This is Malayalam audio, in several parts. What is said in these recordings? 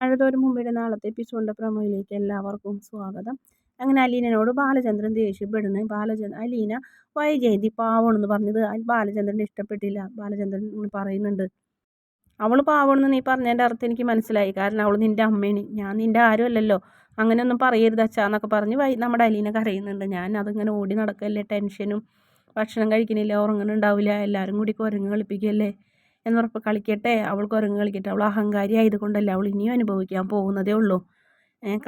മഴതോരും മുമ്പയുടെ നാളത്തെ എപ്പിസോഡിന്റെ പ്രമോയിലേക്ക് എല്ലാവർക്കും സ്വാഗതം. അങ്ങനെ അലീനോട് ബാലചന്ദ്രൻ ദേഷ്യപ്പെടുന്നു. ബാലചന്ദ്രൻ അലീന വൈജയന്തി പാവണെന്ന് പറഞ്ഞത് ബാലചന്ദ്രൻ ഇഷ്ടപ്പെട്ടില്ല. ബാലചന്ദ്രൻ പറയുന്നുണ്ട്. അവൾ പാവണെന്ന് നീ പറഞ്ഞതിന്റെ അർത്ഥം എനിക്ക് മനസ്സിലായി. കാരണം അവൾ നിന്റെ അമ്മയാണ് ഞാൻ നിന്റെ ആരും അല്ലല്ലോ അങ്ങനെയൊന്നും പറയരുത് അച്ഛാന്നൊക്കെ പറഞ്ഞ് വൈ നമ്മുടെ അലീന കരയുന്നുണ്ട്. ഞാൻ അതിങ്ങനെ ഓടി നടക്കല്ലേ? ടെൻഷനും ഭക്ഷണം കഴിക്കുന്നില്ല ഉറങ്ങുന്നുണ്ടാവില്ല എല്ലാവരും കൂടി കുരങ്ങ് കളിപ്പിക്കല്ലേ? എന്നുറപ്പ് കളിക്കട്ടെ. അവൾ കുരങ്ങ് കളിക്കട്ടെ. അവൾ അഹങ്കാരി ആയതുകൊണ്ടല്ല അവൾ ഇനിയും അനുഭവിക്കാൻ പോകുന്നതേ ഉള്ളൂ.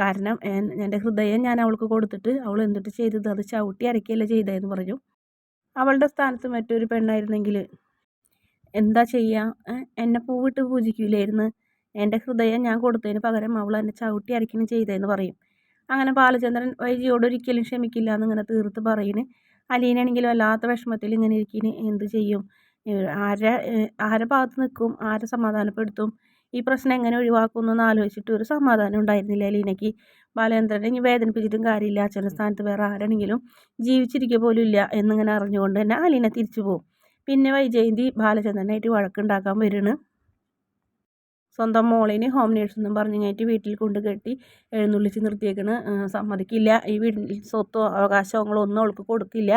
കാരണം എന്റെ ഹൃദയം ഞാൻ അവൾക്ക് കൊടുത്തിട്ട് അവൾ എന്തിട്ട് ചെയ്തത്? അത് ചവിട്ടി അരക്കുകയല്ല ചെയ്തതെന്ന് പറഞ്ഞു. അവളുടെ സ്ഥാനത്ത് മറ്റൊരു പെണ്ണായിരുന്നെങ്കിൽ എന്താ ചെയ്യുക എന്നെ പൂവിട്ട് പൂജിക്കില്ലായിരുന്നു എന്റെ ഹൃദയം ഞാൻ കൊടുത്തതിന് പകരം അവൾ എന്നെ ചവിട്ടി അരയ്ക്കണം ചെയ്തതെന്ന് പറയും. അങ്ങനെ ബാലചന്ദ്രൻ വൈജിയോട് ഒരിക്കലും ക്ഷമിക്കില്ല എന്നിങ്ങനെ തീർത്ത് പറയുന്നു അലീനാണെങ്കിലും വല്ലാത്ത വിഷമത്തിൽ ഇങ്ങനെ ഇരിക്കുന്നു എന്ത് ചെയ്യും? ആരെ ആരെ ഭാഗത്ത് നിൽക്കും ആരെ സമാധാനപ്പെടുത്തും ഈ പ്രശ്നം എങ്ങനെ ഒഴിവാക്കും എന്ന് ആലോചിച്ചിട്ട് ഒരു സമാധാനം ഉണ്ടായിരുന്നില്ല ലീനയ്ക്ക്. ബാലേന്ദ്രനെ ഇനി വേദനിപ്പിച്ചിട്ടും കാര്യമില്ല. അച്ഛന്റെ സ്ഥാനത്ത് വേറെ ആരാണെങ്കിലും ജീവിച്ചിരിക്കുക പോലും ഇല്ല എന്നിങ്ങനെ അറിഞ്ഞുകൊണ്ട് തന്നെ അലീന തിരിച്ചു പോകും. പിന്നെ വൈജയന്തി ബാലചന്ദ്രനായിട്ട് വഴക്കുണ്ടാക്കാൻ വരുന്നു സ്വന്തം മോളിന് ഹോം നേഴ്സെന്നും കഴിഞ്ഞിട്ട് വീട്ടിൽ കൊണ്ട് കെട്ടി എഴുന്നള്ളിച്ച് നിർത്തിയേക്കണ്. സമ്മതിക്കില്ല. ഈ വീടിന്റെ സ്വത്തോ അവകാശങ്ങളോ ഒന്നും അവൾക്ക് കൊടുക്കില്ല.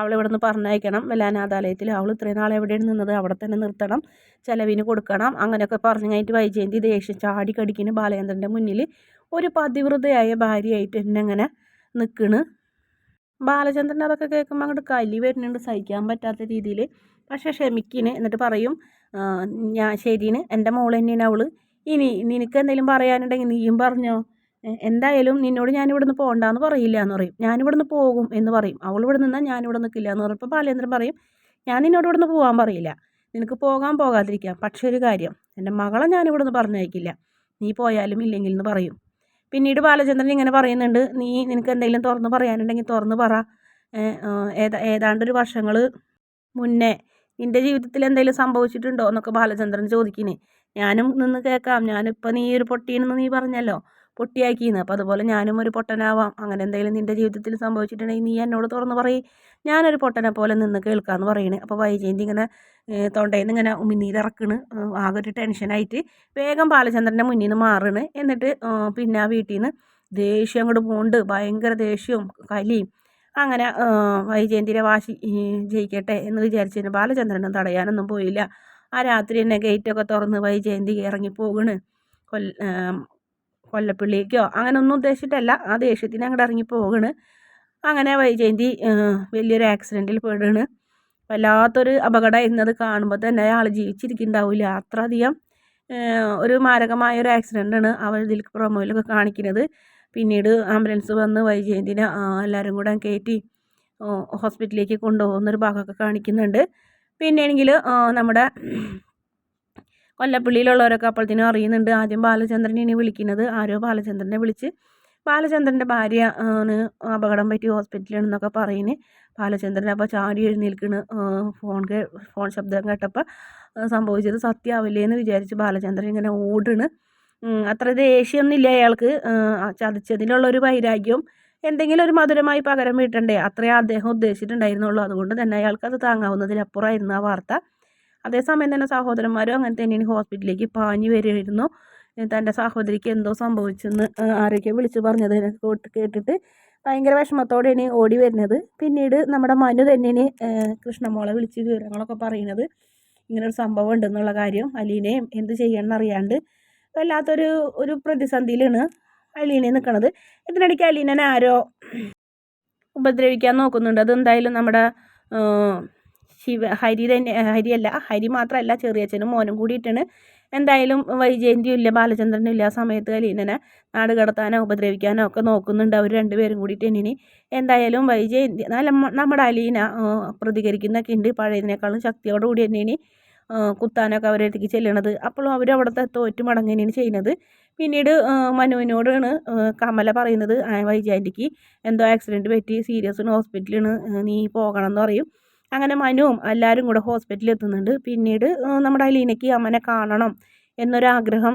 അവളെ ഇവിടെ നിന്ന് പറഞ്ഞയക്കണം. വല്ല അനാഥാലയത്തിൽ അവൾ ഇത്രയും നാൾ എവിടെയാണ് നിന്നത്? അവിടെ തന്നെ നിർത്തണം. ചിലവിന് കൊടുക്കണം. അങ്ങനെയൊക്കെ പറഞ്ഞു കഴിഞ്ഞിട്ട് വൈജയന്തി ദേഷ്യം ചാടി കടിക്കുന്ന ബാലചന്ദ്രന്റെ മുന്നിൽ ഒരു പതിവൃതയായ ഭാര്യയായിട്ട് എന്നെ അങ്ങനെ നിൽക്കണ് ബാലചന്ദ്രൻ അതൊക്കെ കേൾക്കുമ്പോൾ അങ്ങോട്ട് കലി വരുന്നുണ്ട്. സഹിക്കാൻ പറ്റാത്ത രീതിയിൽ പക്ഷേ ക്ഷമിക്കിന്. എന്നിട്ട് പറയും ഞാൻ ശരിന്. എന്റെ മോൾ തന്നെയാണ് അവൾ ഇനി നിനക്ക് എന്തെങ്കിലും പറയാനുണ്ടെങ്കിൽ നീയും പറഞ്ഞോ. എന്തായാലും നിന്നോട് ഞാൻ ഇവിടുന്ന് പോകണ്ടെന്ന് പറയില്ല എന്ന് പറയും. ഞാൻ നിന്ന് പോകും എന്ന് പറയും. അവൾ ഇവിടെ നിന്നാൽ ഞാൻ ഇവിടെ നിൽക്കില്ല എന്ന് പറയുമ്പോൾ ബാലേന്ദ്രൻ പറയും ഞാൻ നിന്നോട് ഇവിടുന്ന് പോകാൻ പറയില്ല. നിനക്ക് പോകാൻ പോകാതിരിക്കാം. പക്ഷേ ഒരു കാര്യം എന്റെ മകളെ ഞാൻ ഇവിടുന്ന് പറഞ്ഞയക്കില്ല. നീ പോയാലും ഇല്ലെങ്കിൽ എന്ന് പറയും. പിന്നീട് ബാലചന്ദ്രൻ ഇങ്ങനെ പറയുന്നുണ്ട് നീ നിനക്ക് എന്തെങ്കിലും തുറന്ന് പറയാനുണ്ടെങ്കിൽ തുറന്ന് പറ. ഏതാ ഏതാണ്ടൊരു വർഷങ്ങൾ മുന്നേ നിന്റെ ജീവിതത്തിൽ എന്തെങ്കിലും സംഭവിച്ചിട്ടുണ്ടോ? എന്നൊക്കെ ബാലചന്ദ്രൻ ചോദിക്കുന്നേ ഞാനും നിന്ന് കേൾക്കാം. ഞാനിപ്പോൾ നീ ഒരു പൊട്ടീനെന്ന് നീ പറഞ്ഞല്ലോ. പൊട്ടിയാക്കിയെന്ന്. അപ്പോൾ അതുപോലെ ഞാനും ഒരു പൊട്ടനാവാം. അങ്ങനെ എന്തെങ്കിലും നിന്റെ ജീവിതത്തിൽ സംഭവിച്ചിട്ടുണ്ടെങ്കിൽ നീ എന്നോട് തുറന്ന് പറയും. ഞാനൊരു പൊട്ടനെ പോലെ നിന്ന് കേൾക്കാമെന്ന് പറയണേ. അപ്പോൾ വൈജയന്തി ഇങ്ങനെ തൊണ്ടയിൽ നിന്ന് ഇങ്ങനെ ഉമിനീരിറക്കണ് ആകെ ഒരു ടെൻഷനായിട്ട് വേഗം ബാലചന്ദ്രന്റെ മുന്നിൽ നിന്ന് മാറണ്. എന്നിട്ട് പിന്നെ ആ വീട്ടിൽ നിന്ന് ദേഷ്യം അങ്ങോട്ട് പോണ്ട് ഭയങ്കര ദേഷ്യവും കലിയും. അങ്ങനെ വൈജയന്തിയുടെ വാശി ജയിക്കട്ടെ എന്ന് വിചാരിച്ചതിന് ബാലചന്ദ്രനും തടയാനൊന്നും പോയില്ല. ആ രാത്രി തന്നെ ഗേറ്റൊക്കെ തുറന്ന് വൈജയന്തി ഇറങ്ങിപ്പോകണ് കൊല്ല കൊല്ലപ്പള്ളിക്കോ അങ്ങനെ ഒന്നും ഉദ്ദേശിച്ചിട്ടല്ല. ആ ദേഷ്യത്തിന് അങ്ങോട്ട് ഇറങ്ങി പോകണ് അങ്ങനെ വൈജയന്തി വലിയൊരു ആക്സിഡന്റിൽ പെടുകയാണ് വല്ലാത്തൊരു അപകടം എന്നത് കാണുമ്പോൾ തന്നെ അയാൾ ജീവിച്ചിരിക്കുന്നുണ്ടാവില്ല. അത്രയധികം ഒരു മാരകമായ ഒരു ആക്സിഡന്റാണ് അവർ ഇതിൽ പ്രൊമോയിലൊക്കെ കാണിക്കുന്നത്. പിന്നീട് ആംബുലൻസ് വന്ന് വൈജയന്തിനെ എല്ലാവരും കൂടെ കയറ്റി ഹോസ്പിറ്റലിലേക്ക് കൊണ്ടുപോകുന്നൊരു ഭാഗമൊക്കെ കാണിക്കുന്നുണ്ട്. പിന്നെ പിന്നെയാണെങ്കിൽ നമ്മുടെ കൊല്ലപ്പള്ളിയിലുള്ളവരൊക്കെ അപ്പോഴത്തേനും അറിയുന്നുണ്ട്. ആദ്യം ബാലചന്ദ്രനെ വിളിക്കുന്നത് ആരോ ബാലചന്ദ്രനെ വിളിച്ച്. ബാലചന്ദ്രന്റെ ഭാര്യ ആണ് അപകടം പറ്റി ഹോസ്പിറ്റലിലാണെന്നൊക്കെ പറയുന്നത് ബാലചന്ദ്രൻ അപ്പോൾ ചാടി എഴുന്നേൽക്കണ്. ഫോൺ കേ ഫോൺ ശബ്ദം കേട്ടപ്പോൾ സംഭവിച്ചത് സത്യാവില്ലേ എന്ന് വിചാരിച്ച് ബാലചന്ദ്രൻ ഇങ്ങനെ ഓടണ്. അത്ര ദേഷ്യമൊന്നുമില്ല അയാൾക്ക്. ചതിച്ചതിലുള്ളൊരു വൈരാഗ്യവും എന്തെങ്കിലും ഒരു മധുരമായി പകരം വീട്ടണ്ടേ? അത്രേ അദ്ദേഹം ഉദ്ദേശിച്ചിട്ടുണ്ടായിരുന്നുള്ളൂ. അതുകൊണ്ട് തന്നെ അയാൾക്ക് അത് താങ്ങാവുന്നതിലപ്പുറമായിരുന്നു ആ വാർത്ത. അതേസമയം തന്നെ സഹോദരന്മാരും അങ്ങനെ തന്നെയാണ് ഹോസ്പിറ്റലിലേക്ക് പാഞ്ഞു വരുമായിരുന്നു തന്റെ സഹോദരിക്ക് എന്തോ സംഭവിച്ചെന്ന് ആരൊക്കെ വിളിച്ചു പറഞ്ഞത് കേട്ടിട്ട് ഭയങ്കര വിഷമത്തോടെയാണ് ഓടി വരുന്നത്. പിന്നീട് നമ്മുടെ മനു തന്നെയാണ് കൃഷ്ണമോളെ വിളിച്ച് വിവരങ്ങളൊക്കെ പറയുന്നത്. ഇങ്ങനൊരു സംഭവം ഉണ്ടെന്നുള്ള കാര്യം അലീനയും എന്ത് ചെയ്യണം അറിയാണ്ട് വല്ലാത്തൊരു ഒരു പ്രതിസന്ധിയിലാണ് അലീനെ നിൽക്കുന്നത് ഇതിനിടയ്ക്ക് അലീനനെ ആരോ ഉപദ്രവിക്കാൻ നോക്കുന്നുണ്ട്. അതെന്തായാലും നമ്മുടെ ശിവ ഹരി തന്നെ ഹരിയല്ല ഹരി മാത്രമല്ല ചെറിയച്ഛനും മോനും കൂടിയിട്ടാണ് എന്തായാലും വൈജയന്തിയും ഇല്ല ബാലചന്ദ്രനും ഇല്ല ആ സമയത്ത് കലീനനെ നാട് കടത്താനോ ഉപദ്രവിക്കാനോ ഒക്കെ നോക്കുന്നുണ്ട് അവർ രണ്ടുപേരും കൂടിയിട്ട് ഇനി. എന്തായാലും വൈജയന്തി നമ്മുടെ അലീന പ്രതികരിക്കുന്നൊക്കെ ഉണ്ട് പഴയതിനേക്കാളും ശക്തിയോടു കൂടി എന്നിനി കുത്താനൊക്കെ അവരടുത്തേക്ക് ചെല്ലണത്. അപ്പോഴും അവർ അവിടുത്തെ തോറ്റു മടങ്ങനെയാണ് ചെയ്യുന്നത്. പിന്നീട് മനുവിനോടാണ് കമല പറയുന്നത് വൈജയന്തിക്ക് എന്തോ ആക്സിഡന്റ് പറ്റി സീരിയസ് ഹോസ്പിറ്റലിന് നീ പോകണം എന്ന് പറയും. അങ്ങനെ മനുവും എല്ലാവരും കൂടെ ഹോസ്പിറ്റലിൽ എത്തുന്നുണ്ട്. പിന്നീട് നമ്മുടെ അലീനയ്ക്ക് അമ്മനെ കാണണം എന്നൊരാഗ്രഹം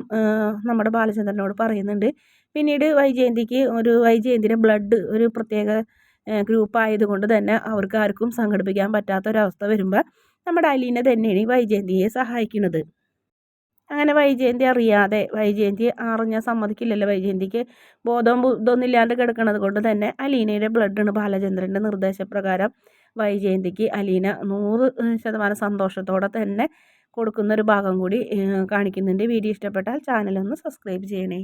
നമ്മുടെ ബാലചന്ദ്രനോട് പറയുന്നുണ്ട്. പിന്നീട് വൈജയന്തിക്ക് ഒരു വൈജയന്തിന്റെ ബ്ലഡ് ഒരു പ്രത്യേക ഗ്രൂപ്പ് ആയതുകൊണ്ട് തന്നെ അവർക്ക് ആർക്കും സംഘടിപ്പിക്കാൻ പറ്റാത്തൊരവസ്ഥ വരുമ്പോൾ നമ്മുടെ അലീന തന്നെയാണ് വൈജയന്തിയെ സഹായിക്കുന്നത്. അങ്ങനെ വൈജയന്തി അറിയാതെ വൈജയന്തി അറിഞ്ഞാൽ സമ്മതിക്കില്ലല്ലോ. വൈജയന്തിക്ക് ബോധവും ഇതൊന്നും ഇല്ലാണ്ട് കിടക്കുന്നത് കൊണ്ട് തന്നെ അലീനയുടെ ബ്ലഡാണ് ബാലചന്ദ്രന്റെ നിർദ്ദേശപ്രകാരം വൈജയന്തിക്ക് അലീന നൂറ് ശതമാനം സന്തോഷത്തോടെ തന്നെ കൊടുക്കുന്ന ഒരു ഭാഗം കൂടി കാണിക്കുന്നുണ്ട്. വീഡിയോ ഇഷ്ടപ്പെട്ടാൽ ചാനലൊന്ന് സബ്സ്ക്രൈബ് ചെയ്യണേ.